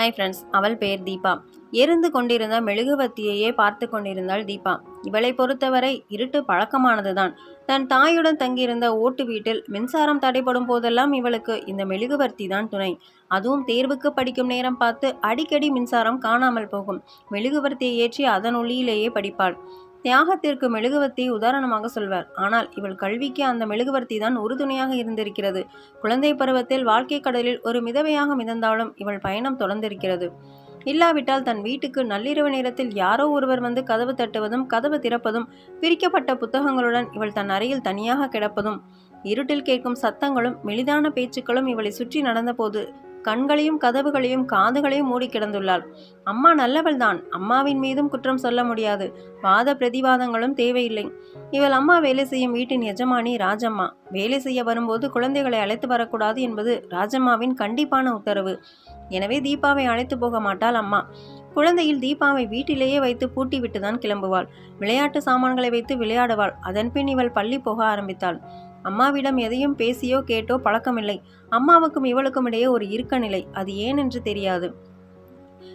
Hi friends அவள் பெயர் தீபா. எரிந்து கொண்டிருந்த மெழுகுவர்த்தியையே பார்த்து கொண்டிருந்தாள் தீபா. இவளை பொறுத்தவரை இருட்டு பழக்கமானதுதான். தன் தாயுடன் தங்கியிருந்த ஓட்டு வீட்டில் மின்சாரம் தடைப்படும் போதெல்லாம் இவளுக்கு இந்த மெழுகுவர்த்தி தான் துணை. அதுவும் தேர்வுக்கு படிக்கும் நேரம் பார்த்து அடிக்கடி மின்சாரம் காணாமல் போகும். மெழுகுவர்த்தியை ஏற்றி அதன் ஒளியிலேயே படிப்பாள். தியாகத்திற்கு மெழுகுவர்த்தி உதாரணமாக சொல்வார். ஆனால் இவள் கல்விக்கு அந்த மெழுகுவர்த்தி தான் உறுதுணையாக இருந்திருக்கிறது. குழந்தை பருவத்தில் வாழ்க்கை கடலில் ஒரு மிதவையாக மிதந்தாலும் இவள் பயணம் தொடர்ந்திருக்கிறது. இல்லாவிட்டால் தன் வீட்டுக்கு நள்ளிரவு நேரத்தில் யாரோ ஒருவர் வந்து கதவு தட்டுவதும் கதவு திறப்பதும் பிரிக்கப்பட்ட புத்தகங்களுடன் இவள் தன் அறையில் தனியாக கிடப்பதும் இருட்டில் கேட்கும் சத்தங்களும் மெலிதான பேச்சுக்களும் இவளை சுற்றி நடந்தபோது கண்களையும் கதவுகளையும் காதுகளையும் மூடி கிடந்துள்ளாள். அம்மா நல்லவள்தான் அம்மாவின் மீதும் குற்றம் சொல்ல முடியாது. வாத பிரதிவாதங்களும் தேவையில்லை. இவள் அம்மா வேலை செய்யும் வீட்டின் எஜமானி ராஜம்மா. வேலை செய்ய வரும்போது குழந்தைகளை அழைத்து வரக்கூடாது என்பது ராஜம்மாவின் கண்டிப்பான உத்தரவு. எனவே தீபாவை அழைத்து போக மாட்டாள் அம்மா. குழந்தையில் தீபாவை வீட்டிலேயே வைத்து பூட்டிவிட்டு தான் கிளம்புவாள். விளையாட்டு சாமான்களை வைத்து விளையாடுவாள். அதன்பின் இவள் பள்ளி போக ஆரம்பித்தாள். அம்மாவிடம் எதையும் பேசியோ கேட்டோ பழக்கமில்லை. அம்மாவுக்கும் இவளுக்கும் இடையே ஒரு இருக்க நிலை அது ஏன் என்று தெரியாது.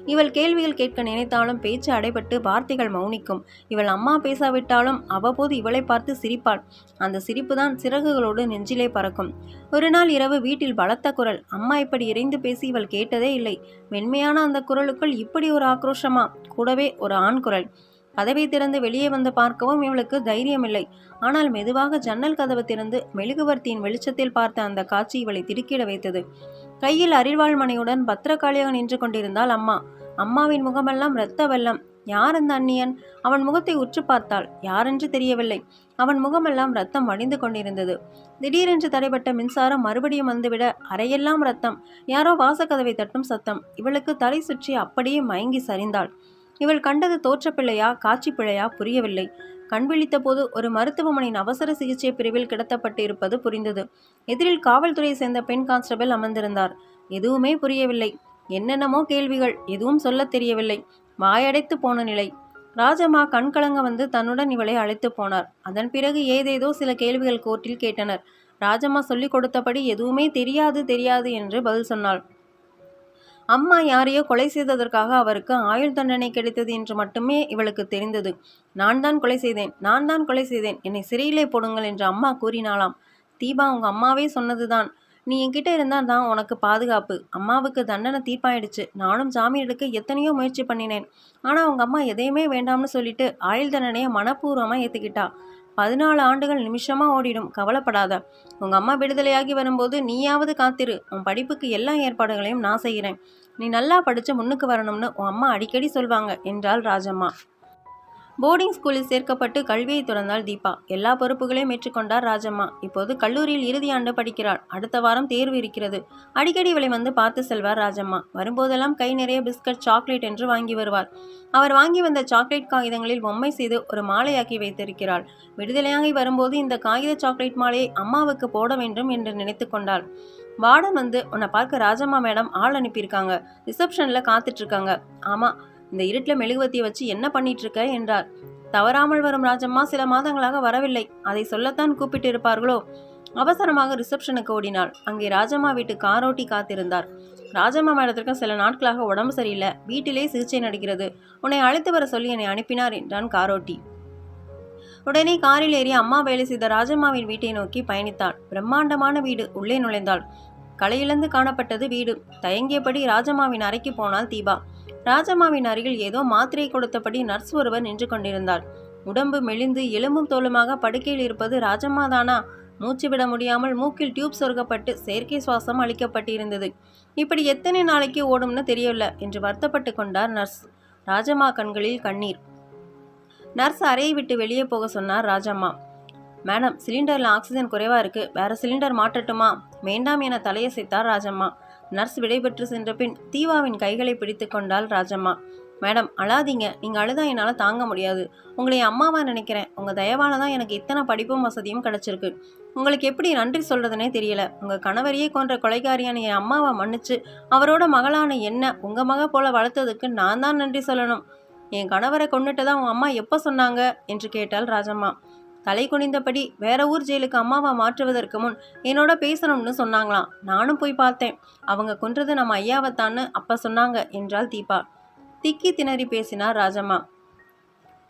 இவள் கேள்விகள் கேட்க நினைத்தாலும் பேச்சு அடைபட்டு வார்த்தைகள் மௌனிக்கும். இவள் அம்மா பேசாவிட்டாலும் அவ்வப்போது இவளை பார்த்து சிரிப்பாள். அந்த சிரிப்பு தான் சிறகுகளோடு நெஞ்சிலே பறக்கும். ஒரு நாள் இரவு வீட்டில் பலத்த குரல். அம்மா இப்படி இறைந்து பேசி இவள் கேட்டதே இல்லை. மென்மையான அந்த குரலுக்குள் இப்படி ஒரு ஆக்ரோஷமா? கூடவே ஒரு ஆண் குரல். கதவை திறந்து வெளியே வந்து பார்க்கவும் இவளுக்கு தைரியமில்லை. ஆனால் மெதுவாக ஜன்னல் கதவு திறந்து மெழுகுவர்த்தியின் வெளிச்சத்தில் பார்த்த அந்த காட்சி இவளை திடுக்கிட வைத்தது. கையில் அரிவாள்மனையுடன் பத்திரகாளியாக நின்று கொண்டிருந்தாள் அம்மா. அம்மாவின் முகமெல்லாம் இரத்த வெள்ளம். யார் அந்த அந்நியன்? அவன் முகத்தை உற்று பார்த்தாள். யாரென்று தெரியவில்லை. அவன் முகமெல்லாம் ரத்தம் வடிந்து கொண்டிருந்தது. திடீரென்று தடைப்பட்ட மின்சாரம் மறுபடியும் வந்துவிட அறையெல்லாம் ரத்தம் யாரோ வாசக்கதவை தட்டும் சத்தம். இவளுக்கு தலை சுற்றி அப்படியே மயங்கி சரிந்தாள். இவள் கண்டது தோற்றப்பிள்ளையா காட்சி பிழையா புரியவில்லை. கண்விழித்த போது ஒரு மருத்துவமனையின் அவசர சிகிச்சை பிரிவில் கிடத்தப்பட்டு இருப்பது புரிந்தது. எதிரில் காவல்துறையை சேர்ந்த பெண் கான்ஸ்டபிள் அமர்ந்திருந்தார். எதுவுமே புரியவில்லை. என்னென்னமோ கேள்விகள் எதுவும் சொல்லத் தெரியவில்லை. வாயடைத்து போன நிலை. ராஜம்மா கண்கலங்க வந்து தன்னுடன் இவளை அழைத்து போனார். அதன் பிறகு ஏதேதோ சில கேள்விகள் கோர்ட்டில் கேட்டனர். ராஜம்மா சொல்லிக் கொடுத்தபடி எதுவுமே தெரியாது தெரியாது என்று பதில் சொன்னாள். அம்மா யாரையோ கொலை செய்ததற்காக அவருக்கு ஆயுள் தண்டனை கிடைத்தது என்று மட்டுமே இவளுக்கு தெரிந்தது. நான் தான் கொலை செய்தேன் நான் தான் கொலை செய்தேன் என்னை சிறையிலே போடுங்கள் என்று அம்மா கூறினாளாம். தீபா உங்கள் அம்மாவே சொன்னதுதான். நீ என்கிட்ட இருந்தால் தான் உனக்கு பாதுகாப்பு. அம்மாவுக்கு தண்டனை தீர்ப்பாயிடுச்சு. நானும் ஜாமீன் எடுக்க எத்தனையோ முயற்சி பண்ணினேன். ஆனால் உங்கள் அம்மா எதையுமே வேண்டாம்னு சொல்லிட்டு ஆயுள் தண்டனையை மனப்பூர்வமாக ஏற்றுக்கிட்டா பதினாலு ஆண்டுகள் நிமிஷமாக ஓடிடும். கவலைப்படாத. உங்கள் அம்மா விடுதலையாகி வரும்போது நீயாவது காத்திரு. உன் படிப்புக்கு எல்லா ஏற்பாடுகளையும் நான் செய்கிறேன் நீ நல்லா படித்து முன்னுக்கு வரணும்னு உன் அம்மா அடிக்கடி சொல்வாங்க. என்றாள் ராஜம்மா. போர்டிங் ஸ்கூலில் சேர்க்கப்பட்டு கல்வியை தொடர்ந்தால் தீபா. எல்லா பொறுப்புகளையும் ஏற்றுக்கொண்டார் ராஜம்மா. இப்போது கல்லூரியில் இறுதி ஆண்டு படிக்கிறாள். அடுத்த வாரம் தேர்வு இருக்கிறது. அடிக்கடி இவளை வந்து பார்த்து செல்வார் ராஜம்மா. வரும்போதெல்லாம் கை நிறைய பிஸ்கட் சாக்லேட் என்று வாங்கி வருவார் அவர் வாங்கி வந்த சாக்லேட் காகிதங்களில் பொம்மை செய்து ஒரு மாலையாக்கி வைத்திருக்கிறாள். விடுதலையாகி வரும்போது இந்த காகித சாக்லேட் மாலையை அம்மாவுக்கு போட வேண்டும் என்று நினைத்து கொண்டாள். வார்டன் வந்து உன்னை பார்க்க ராஜம்மா மேடம் ஆள் அனுப்பியிருக்காங்க. ரிசப்ஷனில் காத்துட்ருக்காங்க ஆமாம் இந்த இருட்டில் மெழுகுவத்தியை வச்சு என்ன பண்ணிட்டு இருக்க என்றார். தவறாமல் வரும் ராஜம்மா சில மாதங்களாக வரவில்லை. அதை சொல்லத்தான் கூப்பிட்டு இருப்பார்களோ அவசரமாக ரிசப்ஷனுக்கு ஓடினாள். அங்கே ராஜம்மா வீட்டு காரோட்டி காத்திருந்தார். ராஜம்மா மேடத்திற்கு சில நாட்களாக உடம்பு சரியில்லை. வீட்டிலே சிகிச்சை நடக்கிறது. உன்னை அழைத்து வர சொல்லி என்னை அனுப்பினார் என்றான் காரோட்டி உடனே காரில் ஏறி அம்மா வேலை செய்த ராஜம்மாவின் வீட்டை நோக்கி பயணித்தாள். பிரம்மாண்டமான வீடு. உள்ளே நுழைந்தாள். கலையிழந்து காணப்பட்டது வீடு. தயங்கியபடி ராஜம்மாவின் அறைக்கு போனாள் தீபா. ராஜம்மாவின் அருகில் ஏதோ மாத்திரை கொடுத்தபடி நர்ஸ் ஒருவர் நின்று கொண்டிருந்தார். உடம்பு மெலிந்து எலும்பும் தோலுமாக படுக்கையில் இருப்பது ராஜம்மா தானா மூச்சு விட முடியாமல் மூக்கில் டியூப் சொருகப்பட்டு செயற்கை சுவாசம் அளிக்கப்பட்டிருந்தது. இப்படி எத்தனை நாளைக்கு ஓடும்னு தெரியவில்லை என்று வருத்தப்பட்டு கொண்டார் நர்ஸ். ராஜம்மா கண்களில் கண்ணீர். நர்ஸ் அறையை விட்டு வெளியே போக சொன்னார் ராஜம்மா. மேடம் சிலிண்டரில் ஆக்சிஜன் குறைவாக இருக்குது வேற சிலிண்டர் மாற்றட்டுமா வேண்டாம் என தலையசைத்தார் ராஜம்மா. நர்ஸ் விடைபெற்று சென்ற பின் தீவாவின் கைகளை பிடித்து கொண்டாள் ராஜம்மா. மேடம் அழாதீங்க. நீங்கள் அழுதா என்னால் தாங்க முடியாது. உங்களை அம்மாவா நினைக்கிறேன். உங்கள் தயவால தான் எனக்கு இத்தனை படிப்பும் வசதியும் கிடச்சிருக்கு. உங்களுக்கு எப்படி நன்றி சொல்கிறதுனே தெரியல. உங்கள் கணவரையே கொன்ற கொலைகாரியான என் அம்மாவை மன்னிச்சு அவரோட மகளான என்ன உங்கள் மக போல வளர்த்ததுக்கு நான் தான் நன்றி சொல்லணும். என் கணவரை கொண்டுட்டு தான் உன் அம்மா எப்போ சொன்னாங்க? என்று கேட்டாள் ராஜம்மா. தலை குனிந்தபடி வேற ஊர் ஜெயிலுக்கு அம்மாவை மாற்றுவதற்கு முன் என்னோட பேசணும்னு சொன்னாங்களாம். நானும் போய் பார்த்தேன். அவங்க கொன்றது நம்ம ஐயாவைத்தான்னு அப்ப சொன்னாங்க என்றாள் தீபா. திக்கி திணறி பேசினார் ராஜம்மா.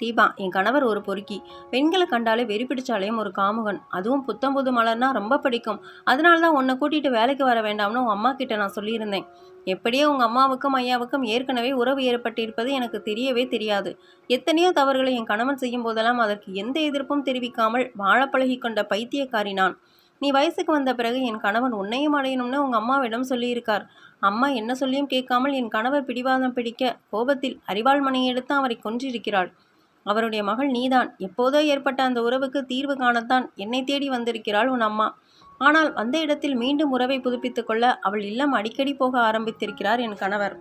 தீபா என் கணவர் ஒரு பொறுக்கி. பெண்களை கண்டாலே வெறி பிடிச்சாலேயும் ஒரு காமுகன். அதுவும் புத்தம் புது மலர்னா ரொம்ப பிடிக்கும். அதனால தான் உன்னை கூட்டிட்டு வேலைக்கு வர வேண்டாம்னு உன் அம்மா கிட்ட நான் சொல்லியிருந்தேன். எப்படியோ உங்கள் அம்மாவுக்கும் ஐயாவுக்கும் ஏற்கனவே உறவு ஏற்பட்டிருப்பது எனக்கு தெரியவே தெரியாது. எத்தனையோ தவறுகளை என் கணவன் செய்யும் போதெல்லாம் அதற்கு எந்த எதிர்ப்பும் தெரிவிக்காமல் வாழ பழகி கொண்ட பைத்தியக்காரி நான். நீ வயசுக்கு வந்த பிறகு என் கணவன் உன்னையும் அடையணும்னு உங்கள் அம்மாவிடம் சொல்லியிருக்கார். அம்மா என்ன சொல்லியும் கேட்காமல் என் கணவர் பிடிவாதம் பிடிக்க கோபத்தில் அறிவாள்மனையை எடுத்து அவரை கொன்றிருக்கிறாள். அவருடைய மகள் நீதான். எப்போதோ ஏற்பட்ட அந்த உறவுக்கு தீர்வு காணத்தான் என்னை தேடி வந்திருக்கிறாள் உன் அம்மா. ஆனால் வந்த இடத்தில் மீண்டும் உறவை புதுப்பித்துக் கொள்ள அவள் இல்லம் அடிக்கடி போக ஆரம்பித்திருக்கிறார் என் கணவர்.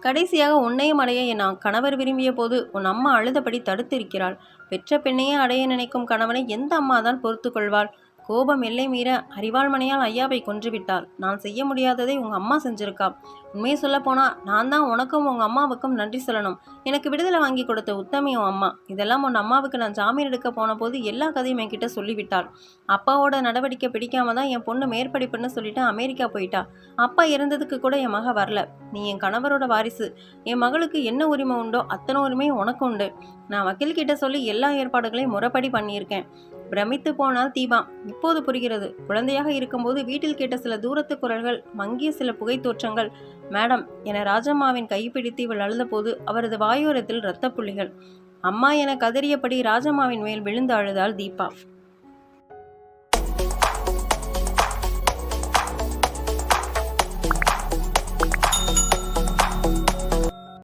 கடைசியாக உன்னையும் அடைய என் கணவர் விரும்பிய போது உன் அம்மா அழுதபடி தடுத்திருக்கிறாள். பெற்ற பெண்ணையே அடைய நினைக்கும் கணவனை எந்த அம்மா தான் பொறுத்து கொள்வாள்? கோபம் எல்லை மீற அறிவாள்மனையால் ஐயாவை கொன்றுவிட்டார் நான் செய்ய முடியாததை உங்க அம்மா செஞ்சிருக்கா? உண்மையை சொல்ல போனா நான் தான் உனக்கும் உங்க அம்மாவுக்கும் நன்றி சொல்லணும். எனக்கு விடுதலை வாங்கி கொடுத்த உத்தமி உன் அம்மா. இதெல்லாம் உன் அம்மாவுக்கு நான் ஜாமீன் எடுக்க போன போது எல்லா கதையும் என்கிட்ட சொல்லிவிட்டாள். அப்பாவோட நடவடிக்கை பிடிக்காம தான் என் பொண்ணு மேற்படிப்புன்னு சொல்லிட்டு அமெரிக்கா போயிட்டா. அப்பா இறந்ததுக்கு கூட என் மக வரல. நீ என் கணவரோட வாரிசு. என் மகளுக்கு என்ன உரிமை உண்டோ அத்தனை உரிமையும் உனக்கு உண்டு. நான் வக்கீல் கிட்ட சொல்லி எல்லா ஏற்பாடுகளையும் முறைப்படி பண்ணியிருக்கேன். பிரமித்து போனால் தீபா. இப்போது புரிகிறது. குழந்தையாக இருக்கும்போது வீட்டில் கேட்ட சில தூரத்து குரல்கள் மங்கிய சில புகை தோற்றங்கள் மேடம் என ராஜம்மாவின் கைப்பிடித்து இவள் அழுதபோது அவரது வாயோரத்தில் இரத்த புள்ளிகள். அம்மா என கதறியபடி ராஜம்மாவின் மேல் விழுந்து அழுதாள் தீபா.